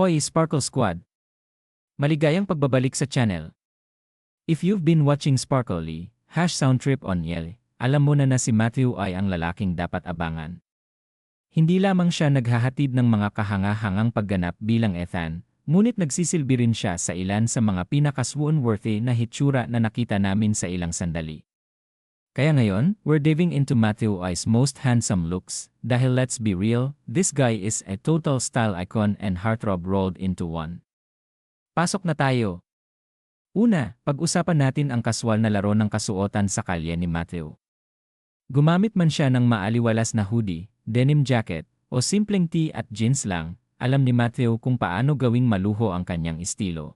Hoy Sparkle Squad! Maligayang pagbabalik sa channel. If you've been watching Sparkly, hash soundtrip on Yel, alam mo na na si Matthew ay ang lalaking dapat abangan. Hindi lamang siya naghahatid ng mga kahanga-hangang pagganap bilang Ethan, ngunit nagsisilbi rin siya sa ilan sa mga pinakaswoon-worthy na hitsura na nakita namin sa ilang sandali. Kaya ngayon, we're diving into Matthew I's most handsome looks, dahil let's be real, this guy is a total style icon and heartthrob rolled into one. Pasok na tayo! Una, pag-usapan natin ang kaswal na laro ng kasuotan sa kalye ni Matthew. Gumamit man siya ng maaliwalas na hoodie, denim jacket, o simpleng tee at jeans lang, alam ni Matthew kung paano gawing maluho ang kanyang estilo.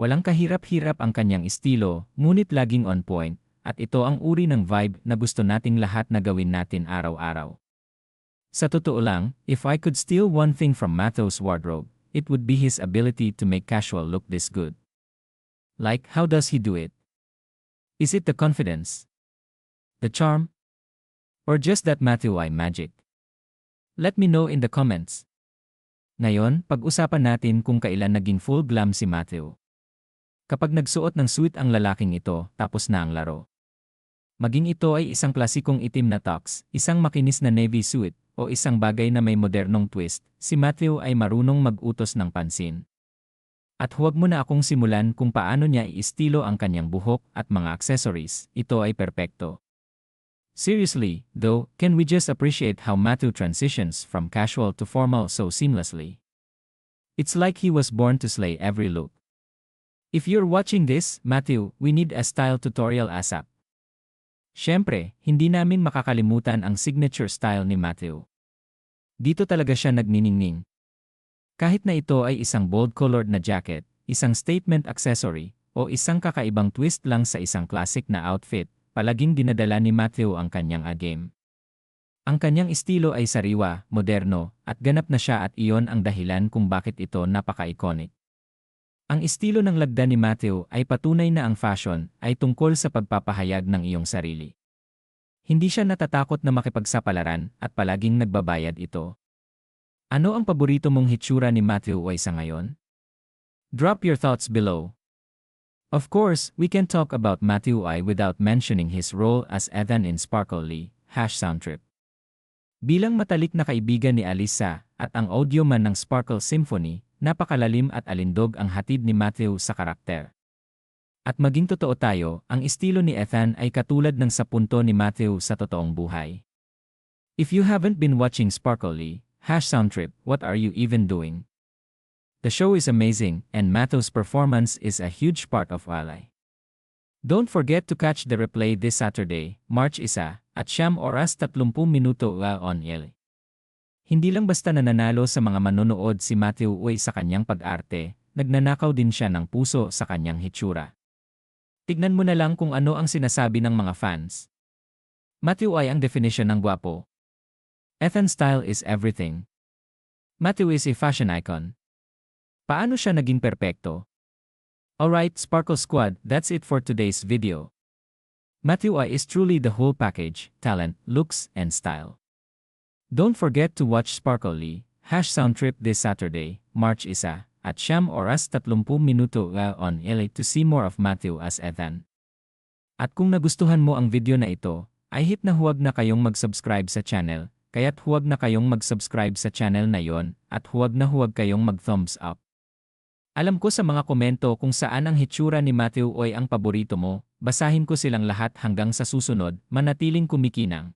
Walang kahirap-hirap ang kanyang estilo, ngunit laging on point, at ito ang uri ng vibe na gusto nating lahat na gawin natin araw-araw. Sa totoo lang, if I could steal one thing from Mathew's wardrobe, it would be his ability to make casual look this good. Like, how does he do it? Is it the confidence? The charm? Or just that Matthew I magic? Let me know in the comments. Ngayon, pag-usapan natin kung kailan naging full glam si Matthew. Kapag nagsuot ng suit ang lalaking ito, tapos na ang laro. Maging ito ay isang klasikong itim na tux, isang makinis na navy suit, o isang bagay na may modernong twist, si Matthew ay marunong mag-utos ng pansin. At huwag mo na akong simulan kung paano niya iistilo ang kanyang buhok at mga accessories, ito ay perpekto. Seriously, though, can we just appreciate how Matthew transitions from casual to formal so seamlessly? It's like he was born to slay every look. If you're watching this, Matthew, we need a style tutorial ASAP. Siyempre, hindi namin makakalimutan ang signature style ni Matthew. Dito talaga siya nagniningning. Kahit na ito ay isang bold-colored na jacket, isang statement accessory, o isang kakaibang twist lang sa isang classic na outfit, palaging dinadala ni Matthew ang kanyang agame. Ang kanyang estilo ay sariwa, moderno, at ganap na siya at iyon ang dahilan kung bakit ito napaka-iconic. Ang estilo ng lagda ni Matthew ay patunay na ang fashion ay tungkol sa pagpapahayag ng iyong sarili. Hindi siya natatakot na makipagsapalaran at palaging nagbabayad ito. Ano ang paborito mong hitsura ni Matthew Way sa ngayon? Drop your thoughts below. Of course, we can talk about Matthew I without mentioning his role as Ethan in Sparkle Lee, Hash Soundtrip. Bilang matalik na kaibigan ni Alisa at ang audio man ng Sparkle Symphony, napakalalim at alindog ang hatid ni Matthew sa karakter. At maging totoo tayo, ang estilo ni Ethan ay katulad ng sa punto ni Matthew sa totoong buhay. If you haven't been watching Sparkly, Hash Soundtrip, what are you even doing? The show is amazing, and Matthew's performance is a huge part of Ally. Don't forget to catch the replay this Saturday, March 1, at siyam oras 30 minuto on L. Hindi lang basta nananalo sa mga manonood si Matthew Uy sa kanyang pag-arte, nagnanakaw din siya ng puso sa kanyang hitsura. Tignan mo na lang kung ano ang sinasabi ng mga fans. Matthew ay ang definition ng gwapo. Ethan style is everything. Matthew is a fashion icon. Paano siya naging perpekto? Alright, Sparkle Squad, that's it for today's video. Matthew I is truly the whole package, talent, looks, and style. Don't forget to watch Sparkly, Hash Sound this Saturday, March 1, at Sham Oras 30 Minuto on LA to see more of Matthew as Ethan. At kung nagustuhan mo ang video na ito, ay hit na huwag na kayong mag-subscribe sa channel, kaya't huwag na kayong mag-subscribe sa channel na yon, at huwag na huwag kayong mag-thumbs up. Alam ko sa mga komento kung saan ang hitsura ni Matthew Oy ang paborito mo, basahin ko silang lahat hanggang sa susunod, manatiling kumikinang.